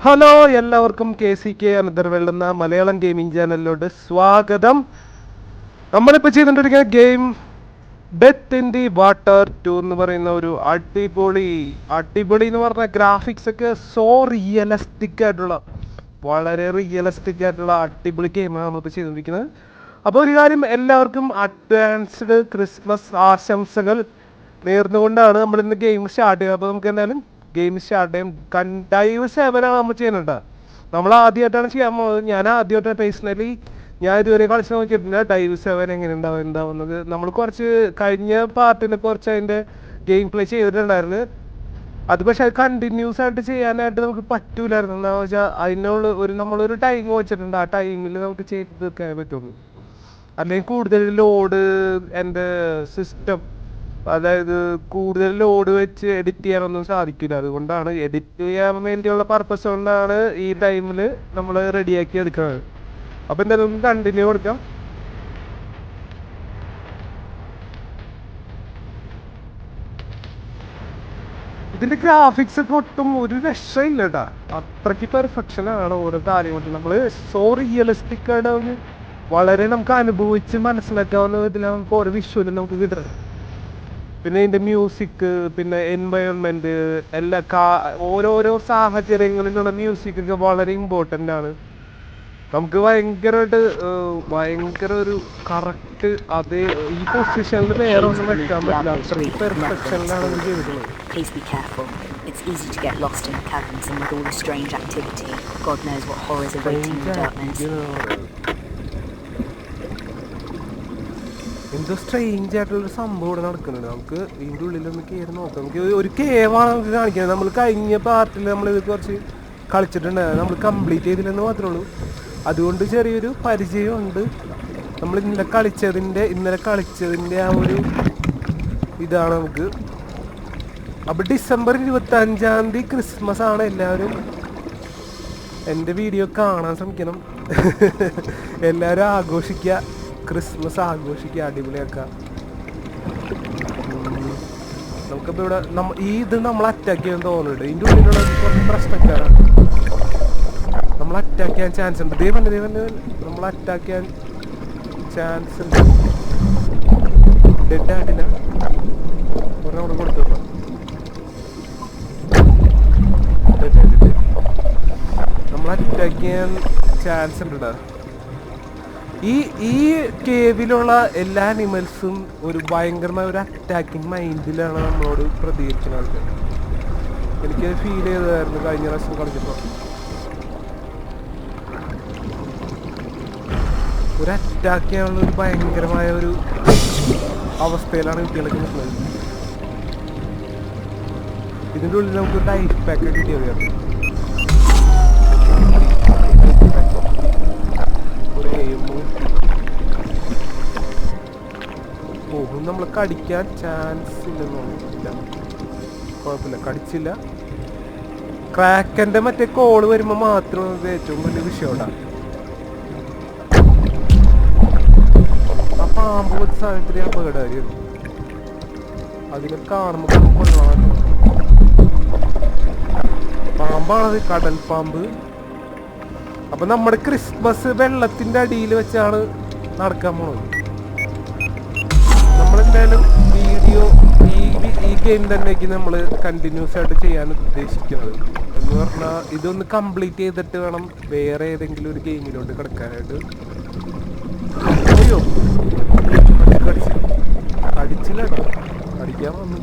Hello എല്ലാവർക്കും K C K അനന്തരവെള്ള എന്ന Malayalam gaming ചാനലിലോട്ട് സ്വാഗതം. നമ്മളിപ്പോൾ ചെയ്തുകൊണ്ടിരിക്കുന്ന game death in the water two എന്ന് പറയുന്ന ഒരു അടിപൊളി അടിപൊളി എന്ന് പറഞ്ഞ ഗ്രാഫിക്സ് ഒക്കെ സോ റിയലിസ്റ്റിക് ആയിട്ടുള്ള വളരെ റിയലിസ്റ്റിക് ആയിട്ടുള്ള അടിപൊളി ഗെയിമാണ് നമ്മളിപ്പോൾ ചെയ്തുകൊണ്ടിരിക്കുന്നത് അപ്പോൾ ഒരു കാര്യം എല്ലാവർക്കും അഡ്വാൻസ്ഡ് ക്രിസ്മസ് ആശംസകൾ നേർന്നുകൊണ്ടാണ് നമ്മൾ ഇന്ന് ഗെയിം സ്റ്റാർട്ട് ചെയ്യുക. അപ്പോൾ നമുക്ക് എന്തായാലും ഗെയിം സ്റ്റാർട്ട് ചെയ്യും. കണ്ടൈവ് സെവനാണ് നമ്മൾ ചെയ്യുന്നുണ്ട് നമ്മൾ ആദ്യമായിട്ടാണ് ചെയ്യാൻ പോകുന്നത്. ഞാൻ ആദ്യമായിട്ട് പേഴ്സണലി ഞാൻ ഇതുവരെ കളിച്ച് നോക്കിയിട്ടില്ല. ഡൈവ് സെവൻ എങ്ങനെ ഉണ്ടാവും എന്താവുന്നത് നമ്മൾ കുറച്ച് കഴിഞ്ഞ പാർട്ടിന് കുറച്ച് അതിന്റെ ഗെയിം പ്ലേ ചെയ്തിട്ടുണ്ടായിരുന്നു. അത് പക്ഷെ അത് കണ്ടിന്യൂസ് ആയിട്ട് ചെയ്യാനായിട്ട് നമുക്ക് പറ്റൂലായിരുന്നു. എന്താ വെച്ചാൽ അതിനുള്ള ഒരു നമ്മളൊരു ടൈം വെച്ചിട്ടുണ്ട്. ആ ടൈമിൽ നമുക്ക് ചെയ്ത് തീർക്കാൻ പറ്റുള്ളൂ. അല്ലെങ്കിൽ കൂടുതൽ ലോഡ് എന്റെ സിസ്റ്റം അതായത് കൂടുതൽ ലോഡ് വെച്ച് എഡിറ്റ് ചെയ്യാനൊന്നും സാധിക്കില്ല. അതുകൊണ്ടാണ് എഡിറ്റ് ചെയ്യാൻ വേണ്ടിയുള്ള പർപ്പസ് കൊണ്ടാണ് ഈ ടൈമിൽ നമ്മൾ റെഡിയാക്കി എടുക്കുന്നത്. അപ്പം എന്തായാലും ഒന്ന് കണ്ടിന്യൂ കൊടുക്കാം. ഇതിന്റെ ഗ്രാഫിക്സ് ഒക്കെ ഒട്ടും ഒരു രക്ഷയില്ല കേട്ടാ അത്രയ്ക്ക് പെർഫെക്ഷൻ ആണ് ഓരോ കൊണ്ട് നമ്മൾ സോ റിയലിസ്റ്റിക് ആയിട്ട് വളരെ നമുക്ക് അനുഭവിച്ച് മനസ്സിലാക്കാവുന്ന വിധത്തിലാണ് നമുക്ക് ഓരോ വിഷ്വലും നമുക്ക് കിട്ടുന്നത് പിന്നെ ഇതിന്റെ മ്യൂസിക് പിന്നെ എൻവയോൺമെന്റ് എല്ലാ കാ ഓരോരോ സാഹചര്യങ്ങളിലുള്ള മ്യൂസിക് ഒക്കെ വളരെ ഇമ്പോർട്ടന്റ് ആണ്. നമുക്ക് ഭയങ്കരമായിട്ട് ഭയങ്കര ഒരു കറക്റ്റ് അതേ ഈ പൊസിഷനിൽ വേറെ ഒന്നും വെക്കാൻ പറ്റില്ല. അത്രയ്ക്ക് പെർഫെക്ഷനിലാണ് ഇത് ചെയ്തിട്ടുള്ളത്. Please be careful. It's easy to get lost in the caverns and with all the strange activity. God knows what horrors are waiting in the darkness. എന്തോ സ്ട്രെയിഞ്ച് ആയിട്ടുള്ളൊരു സംഭവം ഇവിടെ നടക്കുന്നുണ്ട്. നമുക്ക് ഇതിന്റെ ഉള്ളിലൊന്ന് കയറി നോക്കാം. നമുക്ക് ഒരു കേവാണ് നമുക്ക് കാണിക്കുന്നത്. നമ്മൾ കഴിഞ്ഞ പാർട്ടിൽ നമ്മൾ ഇത് കുറച്ച് കളിച്ചിട്ടുണ്ടായിരുന്നു. നമ്മൾ കംപ്ലീറ്റ് ചെയ്തില്ലെന്ന് മാത്രമേ ഉള്ളൂ. അതുകൊണ്ട് ചെറിയൊരു പരിചയമുണ്ട്. നമ്മൾ ഇന്നലെ കളിച്ചതിന്റെ ഇന്നലെ കളിച്ചതിന്റെ ആ ഒരു ഇതാണ് നമുക്ക്. അപ്പോൾ ഡിസംബർ ഇരുപത്തി അഞ്ചാം തീയതി ക്രിസ്മസ് ആണ് എല്ലാവരും. എന്റെ വീഡിയോ കാണാൻ ശ്രമിക്കണം. എല്ലാവരും ആഘോഷിക്കുക. ക്രിസ്മസ് ആഘോഷിക്കുക അടിപൊളിയാക്കുക. നമുക്കിപ്പോൾ ഇവിടെ ഈ ഇത് നമ്മൾ അറ്റാക്ക് ചെയ്യാൻ തോന്നുന്നുണ്ട്. ഇതിന്റെ ഉള്ളിലുള്ള പ്രശ്നക്കാരാണ്. നമ്മൾ അറ്റാക്ക് ചെയ്യാൻ ചാൻസ് ഉണ്ട്. ദൈവം ദൈവം നമ്മൾ അറ്റാക്ക് ചെയ്യാൻ ചാൻസ് ഉണ്ട്. ഡെഡ് ആയിട്ടില്ല. ഒരെണ്ണം കൂടെ കൊടുത്തു നമ്മൾ അറ്റാക്ക് ചെയ്യാൻ ചാൻസ് ഉണ്ട് ഈ ഈ കേവിലുള്ള എല്ലാ അനിമൽസും ഒരു ഭയങ്കരമായ ഒരു അറ്റാക്കിംഗ് മൈൻഡിലാണ് നമ്മളോട് പ്രതികരിക്കുന്ന ആൾക്കാർ എനിക്ക് ഫീൽ ചെയ്തതായിരുന്നു കഴിഞ്ഞ പ്രാവശ്യം കളിച്ചപ്പോൾ. ഒരു അറ്റാക്ക് ചെയ്യാനുള്ള ഒരു ഭയങ്കരമായ ഒരു അവസ്ഥയിലാണ് കുട്ടികളൊക്കെ നിൽക്കുന്നത്. ഇതിന്റെ ഉള്ളിൽ നമുക്ക് ലൈഫ് പാക്ക് കിട്ടിയത് ഒരു എയിമും പോകും. നമ്മൾ കടിക്കാൻ ചാൻസ് ഇല്ലെന്ന് കുഴപ്പമില്ല. കടിച്ചില്ല. ക്രാക്കന്റെ മറ്റേ കോൾ വരുമ്പോൾ മാത്രം ഏറ്റവും വലിയ വിഷയമുണ്ടാകും. ആ പാമ്പ് പോലത്തെ സാധനത്തിന് അപകടമായിരുന്നു. അതിനെ കാണുമ്പോൾ കൊള്ളാം പാമ്പാണത് കടൽ പാമ്പ്. അപ്പൊ നമ്മുടെ ക്രിസ്മസ് വെള്ളത്തിന്റെ അടിയിൽ വെച്ചാണ് നടക്കാൻ പോണത്. നമ്മളെന്തായാലും വീഡിയോ ഈ ഈ ഗെയിം തന്നെയൊക്കെ നമ്മൾ കണ്ടിന്യൂസ് ആയിട്ട് ചെയ്യാൻ ഉദ്ദേശിക്കുന്നത്. എന്ന് പറഞ്ഞാൽ ഇതൊന്ന് കംപ്ലീറ്റ് ചെയ്തിട്ട് വേണം വേറെ ഏതെങ്കിലും ഒരു ഗെയിമിലോട്ട് കിടക്കാനായിട്ട്. കടിച്ചില്ല കടിക്കാൻ വന്നു.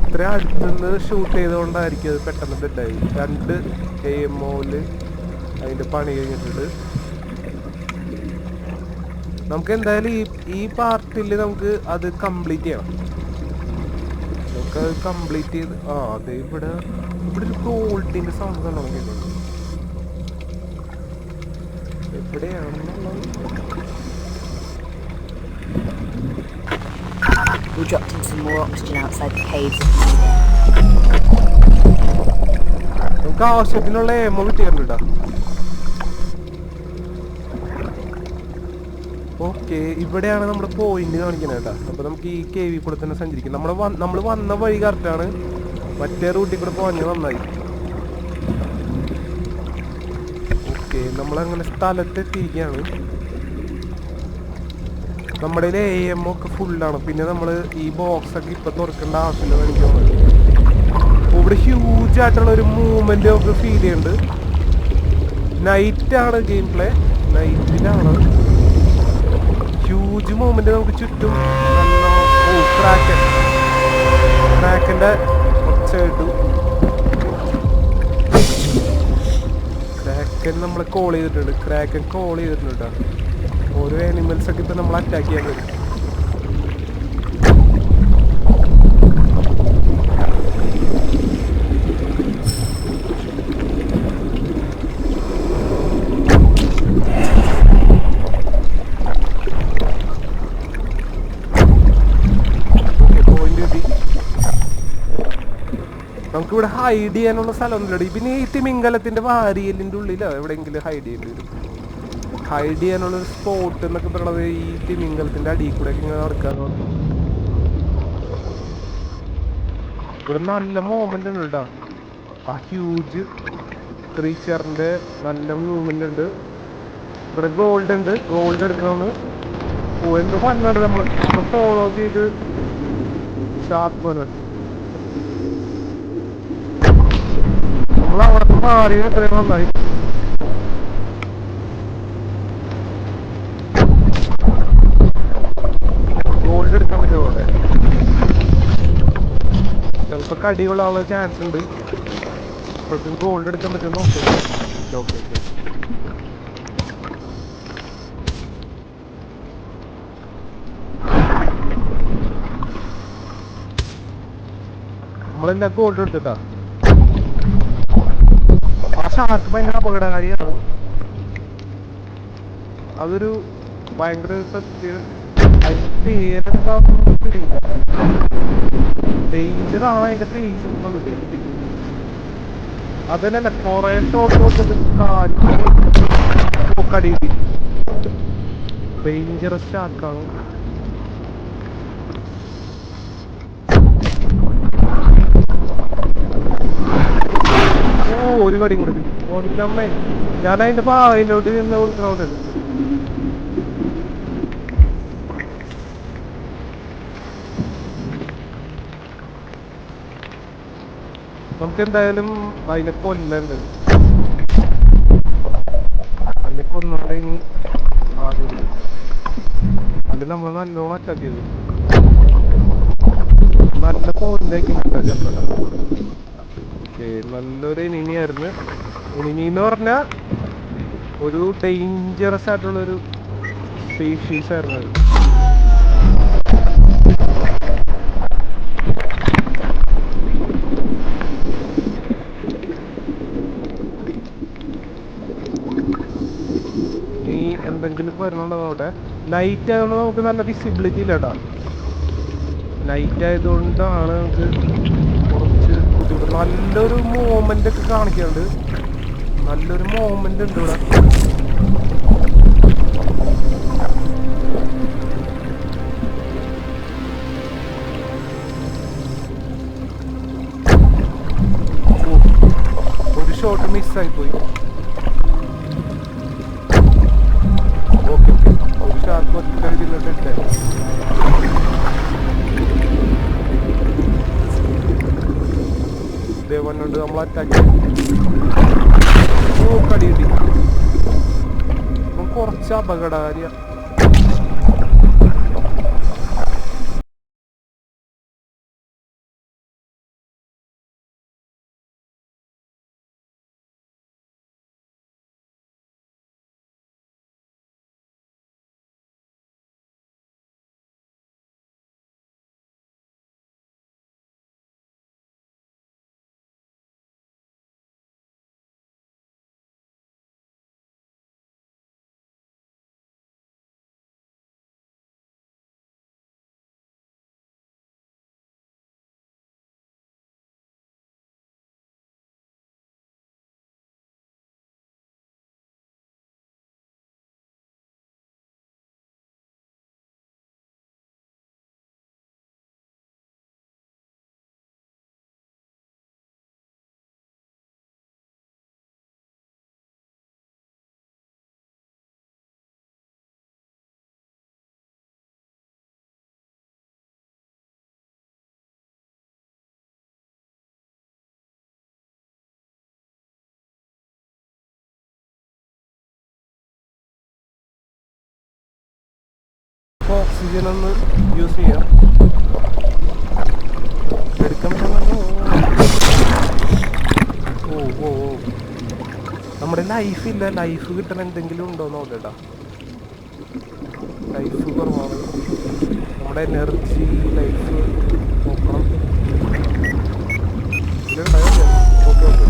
ഇത്ര അടുത്തുനിന്ന് ഷൂട്ട് ചെയ്തുകൊണ്ടായിരിക്കും അത് പെട്ടെന്ന് ഡെഡായി രണ്ട് എ എം ഒയിൽ അതിന്റെ പണി കഴിഞ്ഞിട്ടുണ്ട്. നമുക്ക് എന്തായാലും ഈ ഈ പാർട്ടിൽ നമുക്ക് അത് കംപ്ലീറ്റ് ചെയ്യണം. നമുക്ക് അത് കംപ്ലീറ്റ് ചെയ്ത് ആ അതെ ഇവിടെ ഇവിടെ ഒരു ഗോൾഡിന്റെ സൗണ്ട് കണ്ടോ കേൾക്കുന്നത് എവിടെയാണെന്നുള്ളത്? We dropped in some more oxygen outside the caves. നമുക്ക് ആവശ്യത്തിനുള്ള കേട്ടോ ഓക്കെ ഇവിടെയാണ് നമ്മുടെ പോയിന്റ് കാണിക്കുന്നത് കേട്ടോ. അപ്പൊ നമുക്ക് ഈ കേവി കൂടെ തന്നെ സഞ്ചരിക്കാം. നമ്മൾ നമ്മൾ വന്ന വഴി കറക്റ്റാണ് മറ്റേ റൂട്ടിൽ കൂടെ പോഞ്ഞ് നന്നായി. ഓക്കെ നമ്മളങ്ങനെ സ്ഥലത്തെത്തിയിരിക്കുകയാണ്. നമ്മുടെ എ എം ഒക്കെ ഫുള്ളാണ് പിന്നെ നമ്മൾ ഈ ബോക്സ് ഒക്കെ ഇപ്പൊ തുറക്കേണ്ട ആവശ്യമില്ല എനിക്ക് തോന്നുന്നു. ഇവിടെ ഹ്യൂജ് ആയിട്ടുള്ള ഒരു മൂവ്മെന്റ് ഒക്കെ ഫീൽ ചെയ്യുന്നുണ്ട് നൈറ്റാണ് ഗെയിം പ്ലേ നൈറ്റിലാണ് ഹ്യൂജ് മൂവ്മെന്റ് നമുക്ക് ചുറ്റും. ഓ ക്രാക്കൻ ക്രാക്കന്റെ ഒച്ച കേട്ടു ക്രാക്കൻ കോൾ ചെയ്തിട്ടുണ്ട്. ക്രാക്കൻ കോൾ ചെയ്തിട്ടുണ്ട് കേട്ടോ. ഓരോ ആനിമൽസ് ഒക്കെ ഇപ്പൊ നമ്മൾ അറ്റാക്ക് ചെയ്യാൻ വരും. നമുക്കിവിടെ ഹൈഡ് ചെയ്യാനുള്ള സ്ഥലമൊന്നുമില്ല പിന്നെ ഈ തിമിംഗലത്തിന്റെ വാരിയലിന്റെ ഉള്ളിലോ എവിടെയെങ്കിലും ഹൈഡ് ചെയ്യേണ്ടി വരും. ഹൈഡ് ചെയ്യാനുള്ള ഒരു സ്പോട്ട് എന്നൊക്കെ പറയണത് ഈ തിമിംഗലത്തിന്റെ അടിയിൽ കൂടെ ഇങ്ങനെ നടക്കാന്ന് പറഞ്ഞു ഇവിടെ നല്ല മൂവ്മെന്റ് ഉണ്ട് കേട്ടോ ആ ഹ്യൂജ് ക്രീച്ചറിന്റെ നല്ല മൂവ്മെന്റ് ഉണ്ട്. ഇവിടെ ഗോൾഡ് ഉണ്ട്. ഗോൾഡ് എടുക്കണമെന്ന് എന്ത് പണ്ടാണ് നമ്മൾ ഫോളോ ചെയ്ത് ഷാർപ്പ് പോലെ നമ്മൾ അവിടെ എത്രയും നന്നായി ഗോൾഡ് എടുക്കാൻ പറ്റുമോ അവിടെ ചിലപ്പോ കടികൊള്ളാനുള്ള ചാൻസ് ഉണ്ട്. അപ്പോഴത്തേക്കും ഗോൾഡ് എടുക്കാൻ പറ്റുമോ നോക്കാം ഓക്കെ ഓക്കെ നമ്മളെല്ലാം ഗോൾഡ് എടുത്തിട്ടാ? ആ ഷാർക്ക് ഭയങ്കര അപകടകാരിയാണ്. അതൊരു ഭയങ്കര സത്യം. ഡേഞ്ചർ ഓ ഒരു കടിയും കൂടി. ഒന്നമ്മേ ഞാൻ അതിന്റെ പാവിലോട്ട് നിന്ന് കൊടുക്കണോണ്ട് നമുക്ക് എന്തായാലും അതിനെ കൊല്ലണ്ട്? അതിനെ കൊന്നാടെ ഇനി അത് നമ്മൾ നല്ലോണം അറ്റാക്കിയത് നല്ല പോയിന്റേക്ക് നല്ലൊരു ഇനിമിയായിരുന്നു എനിമി എന്ന് പറഞ്ഞാൽ ഒരു ഡേഞ്ചറസ് ആയിട്ടുള്ളൊരു സ്പീഷീസ് ആയിരുന്നു അത് ഈ എന്തെങ്കിലും വരുന്നുണ്ടാവട്ടെ നൈറ്റ് ആയതുകൊണ്ട് നമുക്ക് നല്ല വിസിബിലിറ്റി ഇല്ല നൈറ്റ് ആയതുകൊണ്ടാണ് നമുക്ക് കുറച്ച് ബുദ്ധിമുട്ട്. നല്ലൊരു മൂവ്മെന്റ് ഒക്കെ കാണിക്കുന്നുണ്ട് നല്ലൊരു മൂവ്മെന്റ് ഉണ്ട് ഇവിടെ. ഒരു ഷോട്ട് മിസ്സായി പോയി. ഷാർക്ക് ഒറ്റ ഇതിലോട്ട് ഇട്ടേ ദേവനോട് നമ്മൾ അറ്റാക്ക്. ഓ കടി കിട്ടി ഇവൻ കുറച്ച് അപകടകാരിയ. ഓക്സിജൻ ഒന്ന് യൂസ് ചെയ്യാം. എടുക്കാൻ. ഓ ഓ ഓ. നമ്മുടെ ലൈഫ് ഇല്ല. ലൈഫ് കിട്ടണ എന്തെങ്കിലും ഉണ്ടോ നോക്കട്ടാ ലൈഫ് കുറവാണ്. നമ്മുടെ എനർജി ലൈഫ് നോക്കണം. Okay okay.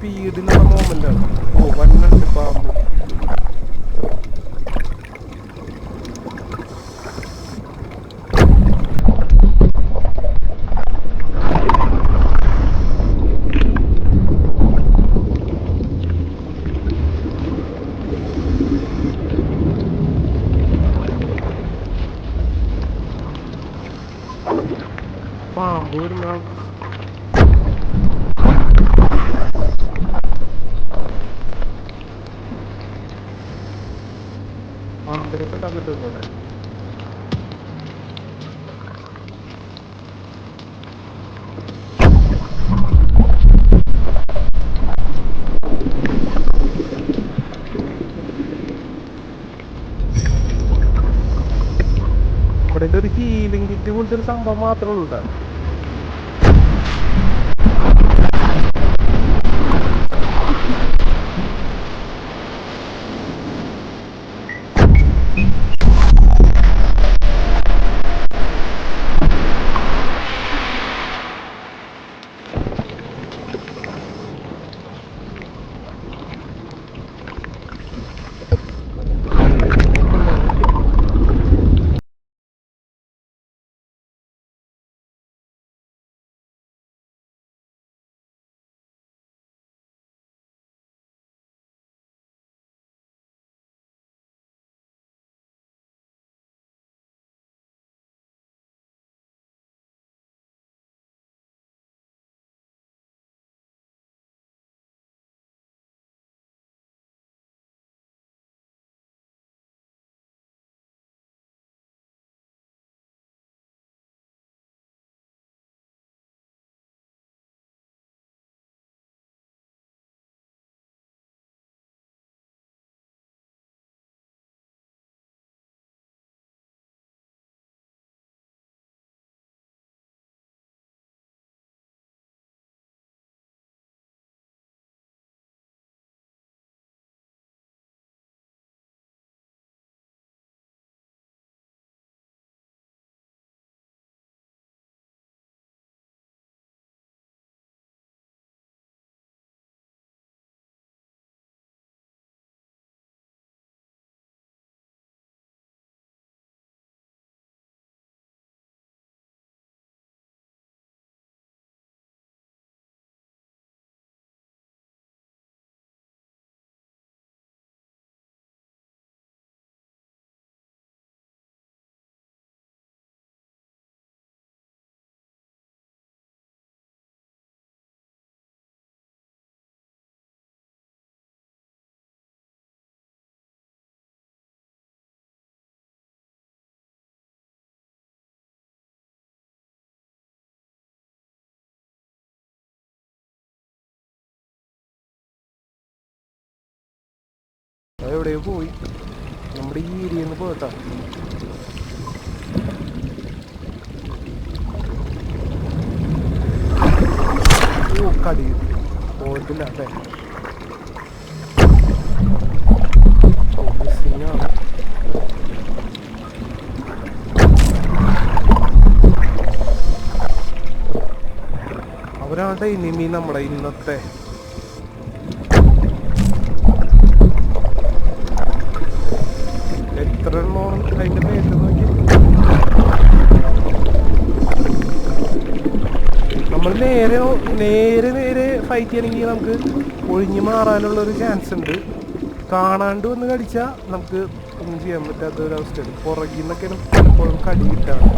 സ്പീഡിലുള്ള മോമെന്റ് ആണ് ഓ വണ്ണുണ്ട് പാമ്പ്. പോലത്തെ ഒരു സംഭവം മാത്രമേ ഉള്ളൂ. എവിടെയോ പോയി. നമ്മുടെ ഈ ഏരിയയിൽ നിന്ന് ഓ കടി. പോയിട്ടില്ല ഇനിമി നമ്മുടെ ഇന്നത്തെ എത്ര എണ്ണം അതിന്റെ പേര് നോക്കി നമ്മൾ നേരെ നേരെ നേരെ ഫൈറ്റ് ചെയ്യണമെങ്കിൽ നമുക്ക് ഒഴിഞ്ഞു മാറാനുള്ള ഒരു ചാൻസ് ഉണ്ട്. കാണാണ്ട് വന്ന് കടിച്ചാൽ നമുക്ക് ഒന്നും ചെയ്യാൻ പറ്റാത്ത ഒരു അവസ്ഥയാണ് പുറകിൽ നിന്നൊക്കെയാണ് പലപ്പോഴും കടി കിട്ടാറ്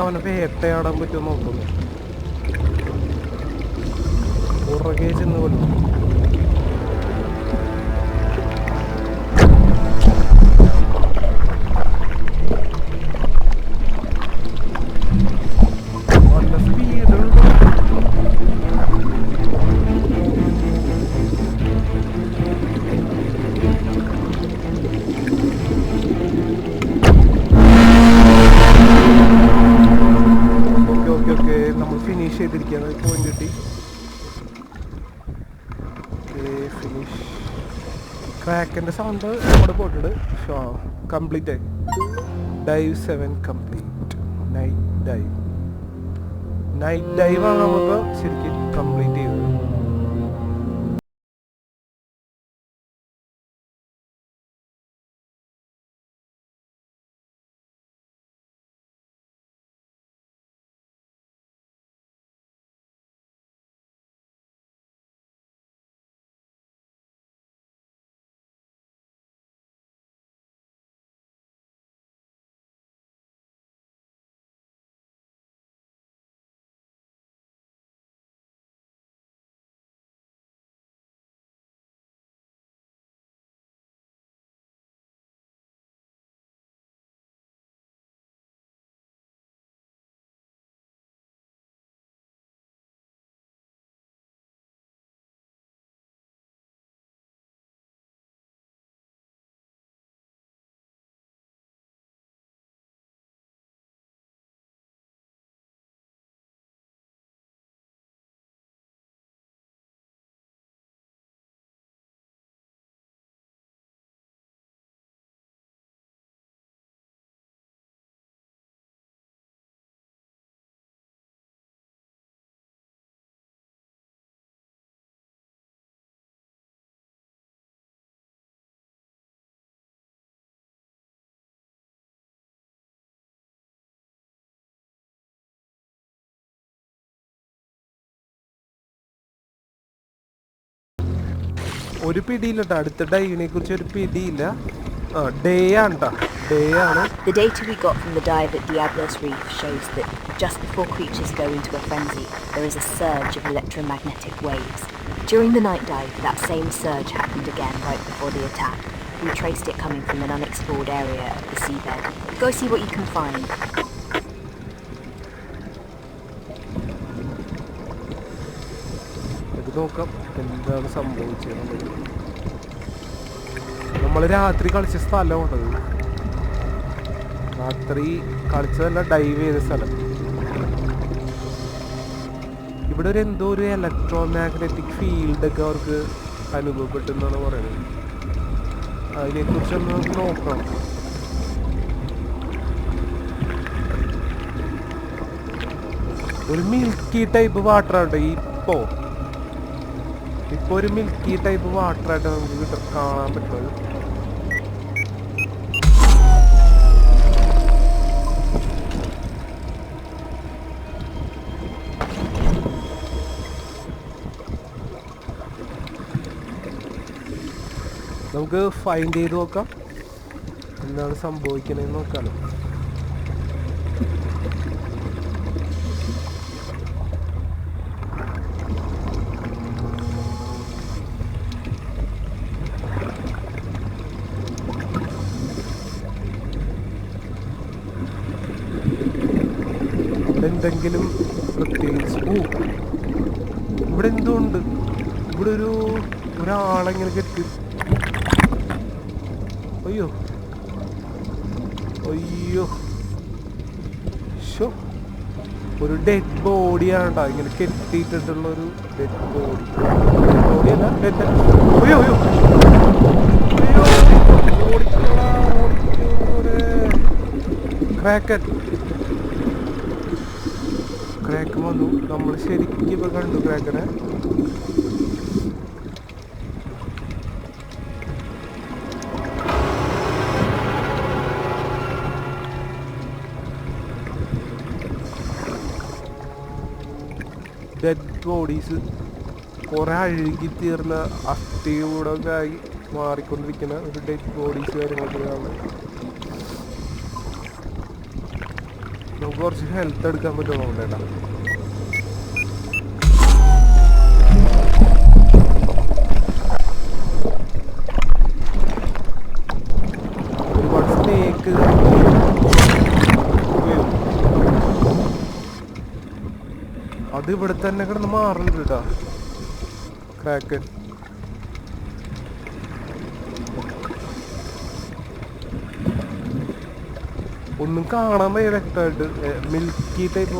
നമുക്ക് അവനെ വേട്ടയാടാൻ പറ്റുമെന്ന് നോക്കുന്നു. പുറകെ ചെന്ന് കൊല്ലും ക്രാക്കിന്റെ സൗണ്ട് നമ്മുടെ പോയിട്ടുണ്ട്. കംപ്ലീറ്റ് ആയി. Dive seven complete night dive night dive ആണ് നമ്മളിപ്പോൾ ശരിക്കും കംപ്ലീറ്റ് ചെയ്തത്? ഒരു പിടിയില്ല അടുത്ത ഡൈവിനെ കുറിച്ച് ഒരു പിടിയില്ല ആ ഡേ ആണ് ട്ടാ. ഡേ ആണ് The data we got from the dive at Diablos Reef shows that just before creatures go into a frenzy, there is a surge of electromagnetic waves. During the night dive, that same surge happened again right before the attack. We traced it coming from an unexplored area of the seabed. Go see what you can find. നോക്കാം എന്താണ് സംഭവിച്ചത് നമ്മൾ രാത്രി കളിച്ച സ്ഥലമാണ് രാത്രി കളിച്ചതല്ല dive ചെയ്ത സ്ഥലം. ഇവിടെ ഒരു എന്തോ ഒരു ഇലക്ട്രോ മാഗ്നറ്റിക് ഫീൽഡ് ഒക്കെ അവർക്ക് അനുഭവപ്പെട്ടെന്നാണ് പറയുന്നത്. അതിനെ കുറിച്ചൊന്ന് നമുക്ക് നോക്കണം ഒരു മിൽക്കി ടൈപ്പ് വാട്ടർ ആണ് ഇപ്പോ. ഒരു മിൽക്കി ടൈപ്പ് വാട്ടർ ആയിട്ട് നമുക്ക് കിട്ടും. കാണാൻ പറ്റുന്നത്. നമുക്ക് ഫൈൻഡ് ചെയ്ത് നോക്കാം. എന്താണ് സംഭവിക്കണേന്ന് നോക്കാലോ. എന്തെങ്കിലും പ്രത്യേകിച്ച്. ഓ ഇവിടെ എന്തോ ഉണ്ട് ഇവിടെ ഒരു ഒരാളെങ്ങനെ കെട്ടി. അയ്യോ. അയ്യോ. ശോ ഒരു ഡെഡ് ബോഡിയാണ് ഇങ്ങനെ കെട്ടിയിട്ടുള്ള ഒരു ഡെഡ് ബോഡി ബോഡി ഡെഡ് അയ്യോ അയ്യോ. അയ്യോ ഓടിക്കോളാ ഒരു ക്രാക്കൻ ക്രാക്ക് വന്നു. നമ്മൾ ശരിക്കും ഇപ്പൊ കണ്ടു ക്രാക്കനെ. ഡെഡ് ബോഡീസ് കുറെ അഴുകി തീർന്ന അസ്ഥിയുടെ ഒക്കെ ആയി മാറിക്കൊണ്ടിരിക്കുന്ന ഒരു ഡെഡ് ബോഡീസ് കാര്യങ്ങളൊക്കെ കാണുന്നത് നമുക്ക് കുറച്ച് ഹെൽത്ത് എടുക്കാൻ പറ്റുമോ സ്നേക്ക് അത് ഇവിടെ തന്നെ കിടന്ന് മാറുന്നുണ്ട് കേട്ടാ ക്രാക്കൻ ഒന്നും കാണാൻ വയ്യ വ്യക്തമായിട്ട് മിൽക്കി ടൈപ്പ്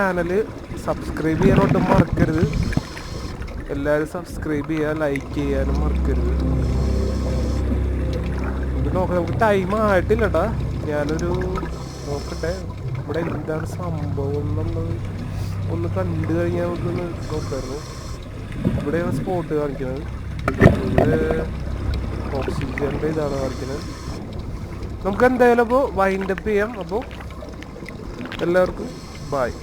ചാനൽ സബ്സ്ക്രൈബ് ചെയ്യാൻ മറക്കരുത്. എല്ലാവരും സബ്സ്ക്രൈബ് ചെയ്യുക ലൈക്ക് ചെയ്യാനും മറക്കരുത്. ഇത് നോക്ക നമുക്ക് ടൈം ആയിട്ടില്ലടാ. ഞാനൊരു നോക്കട്ടെ. ഇവിടെ എന്താണ് സംഭവം നമ്മൾ ഒന്ന് കണ്ടു കഴിഞ്ഞാൽ നമുക്കൊന്ന് നോക്കായിരുന്നു. ഇവിടെയാണ് സ്പോട്ട് കാണിക്കുന്നത്. ഇവിടെ ഓക്സിജന്റെ ഇതാണ് കാണിക്കുന്നത്. നമുക്ക് എന്തായാലും അപ്പോൾ വൈൻഡപ്പ് ചെയ്യാം. അപ്പോൾ എല്ലാവർക്കും ബായ്